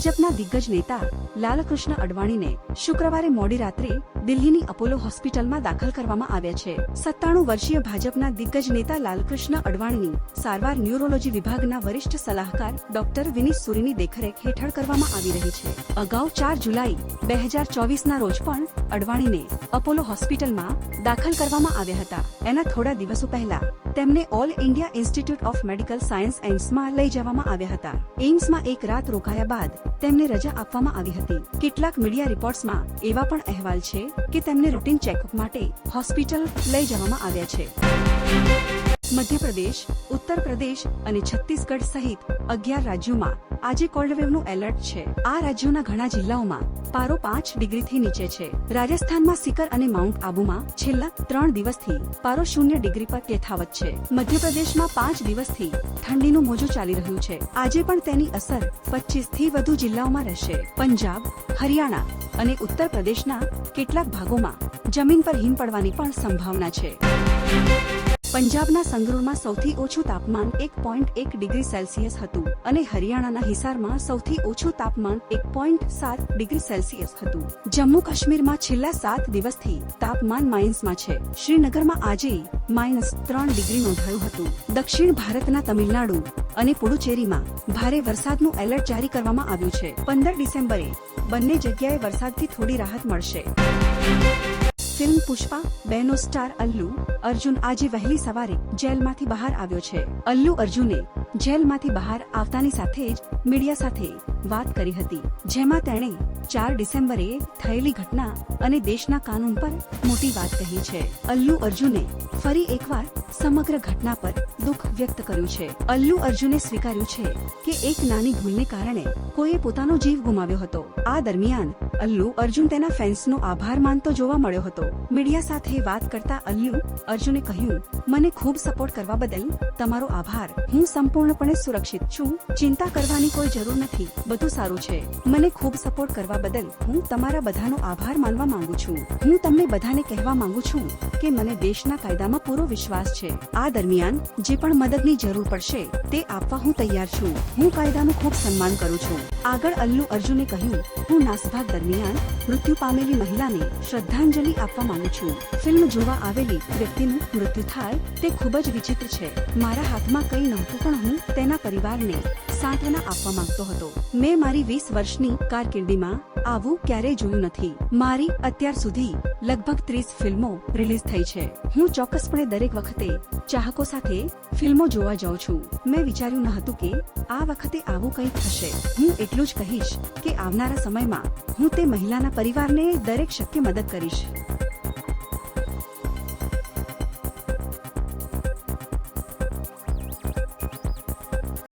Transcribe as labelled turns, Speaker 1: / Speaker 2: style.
Speaker 1: ભાજપના દિગ્ગજ નેતા લાલકૃષ્ણ અડવાણીને શુક્રવારે મોડી રાત્રે દિલ્હીની અપોલો હોસ્પિટલમાં દાખલ કરવામાં આવ્યા છે. સત્તાણું વર્ષીય ભાજપના દિગ્ગજ નેતા લાલકૃષ્ણ અડવાણીની સારવાર ન્યુરોલોજી વિભાગના વરિષ્ઠ સલાહકાર ડોક્ટર વિનીત સુરીની દેખરેખ હેઠળ કરવામાં આવી રહી છે. અગાઉ ચાર જુલાઈ બે હજાર ચોવીસના રોજ પણ અડવાણીને અપોલો હોસ્પિટલમાં દાખલ કરવામાં આવ્યા હતા. એના થોડા દિવસો પહેલા તેમને All India Institute of Medical Science એઇમ્સમાં લઈ જવામાં આવ્યા હતા. એઇમ્સમાં એક રાત રોકાયા બાદ તેમને રજા આપવામાં આવી હતી. કેટલાક મીડિયા રિપોર્ટ્સમાં એવા પણ અહેવાલ છે કે તેમને રૂટીન ચેકઅપ માટે હોસ્પિટલ લઈ જવામાં આવ્યા છે. મધ્યપ્રદેશ ઉત્તર પ્રદેશ અને છત્તીસગઢ સહિત અગિયાર રાજ્યોમાં આજે કોલ્ડવેવનું એલર્ટ છે. આ રાજ્યોના ઘણા જિલ્લાઓમાં પારો પાંચ ડિગ્રીથી નીચે છે. રાજસ્થાનમાં સિકર અને માઉન્ટ આબુમાં છેલ્લા ત્રણ દિવસથી પારો શૂન્ય ડિગ્રી પર યથાવત છે. મધ્યપ્રદેશમાં પાંચ દિવસથી ઠંડીનું મોજું ચાલી રહ્યું છે. આજે પણ તેની અસર પચીસથી વધુ જિલ્લાઓમાં રહેશે. પંજાબ, હરિયાણા અને ઉત્તર પ્રદેશના કેટલાક ભાગોમાં જમીન પર હિમ પડવાની પણ સંભાવના છે. પંજાબના સંગરૂરમાં સૌથી ઓછું તાપમાન એક પોઈન્ટ એક ડિગ્રી સેલ્સિયસ હતું અને હરિયાણાના હિસારમાં સૌથી ઓછું તાપમાન એક પોઈન્ટ સાત ડિગ્રી સેલ્સિયસ હતું. જમ્મુ કાશ્મીરમાં છેલ્લા સાત દિવસથી તાપમાન માઇન્સમાં છે. શ્રીનગરમાં આજે માઇનસ ત્રણ ડિગ્રી નોંધાયું હતું. દક્ષિણ ભારતના તમિલનાડુ અને પુડુચેરીમાં ભારે વરસાદનું એલર્ટ જારી કરવામાં આવ્યું છે. પંદર ડિસેમ્બરે બંને જગ્યાએ વરસાદથી થોડી રાહત મળશે. ફિલ્મ પુષ્પા, બેનો સ્ટાર અલ્લુ, અર્જુન આજે વહેલી સવારે જેલમાંથી બહાર આવ્યો છે. અલ્લુ અર્જુને જેલમાંથી બહાર આવતાની સાથે જ મીડિયા સાથે વાત કરી હતી, જેમાં તેણે ચાર ડિસેમ્બરે થયેલી ઘટના અને દેશના કાનૂન પર મોટી વાત કહી છે. અલ્લુ અર્જુને ફરી એકવાર સમગ્ર ઘટના પર દુઃખ વ્યક્ત કર્યું છે. અલ્લુ અર્જુને સ્વીકાર્યું છે કે એક નાની ભૂલને કારણે કોઈએ પોતાનો જીવ ગુમાવ્યો હતો. આ દરમિયાન અલ્લુ અર્જુન તેના ફેન્સનો આભાર માનતો જોવા મળ્યો હતો. મીડિયા સાથે વાત કરતા અલ્લુ અર્જુને કહ્યું, મને ખૂબ સપોર્ટ કરવા બદલ તમારો આભાર. હું સંપૂર્ણપણે સુરક્ષિત છું. ચિંતા કરવાની કોઈ જરૂર નથી. બધું સારું છે. મને ખૂબ સપોર્ટ કરવા બદલ હું તમારા બધાનો આભાર માનવા માંગુ છું. હું તમને બધાને કહેવા માંગુ છું કે મને દેશના કાયદામાં પૂરો વિશ્વાસ છે. આ દરમિયાન જે પણ મદદની જરૂર પડશે તે આપવા હું તૈયાર છું. હું કાયદાનું ખૂબ સન્માન કરું છું. આગળ અલ્લુ અર્જુને કહ્યું, હું નાસભાગ દરમિયાન મૃત્યુ પામેલી મહિલાને શ્રદ્ધાંજલિ આપવા માંગુ છું. ફિલ્મ જોવા આવેલી વ્યક્તિનું મૃત્યુ થાય તે ખૂબ જ વિચિત્ર છે. મારા હાથમાં કંઈ નહોતું પણ હું તેના પરિવારને સાંત્વના આપવા માંગતો હતો. મેં મારી વીસ વર્ષની કારકિર્દીમાં આવું ક્યારેય જોયું નથી. મારી અત્યાર સુધી લગભગ ત્રીસ ફિલ્મો રિલીઝ થઈ છે. હું ચોક્કસપણે દરેક વખતે ચાહકો સાથે ફિલ્મો જોવા જાઉં છું. મેં વિચાર્યું ન હતું કે આ વખતે આવું કંઈક થશે. હું એટલું જ કહીશ કે આવનારા સમયમાં હું તે મહિલાના પરિવારને દરેક શક્ય મદદ કરીશ.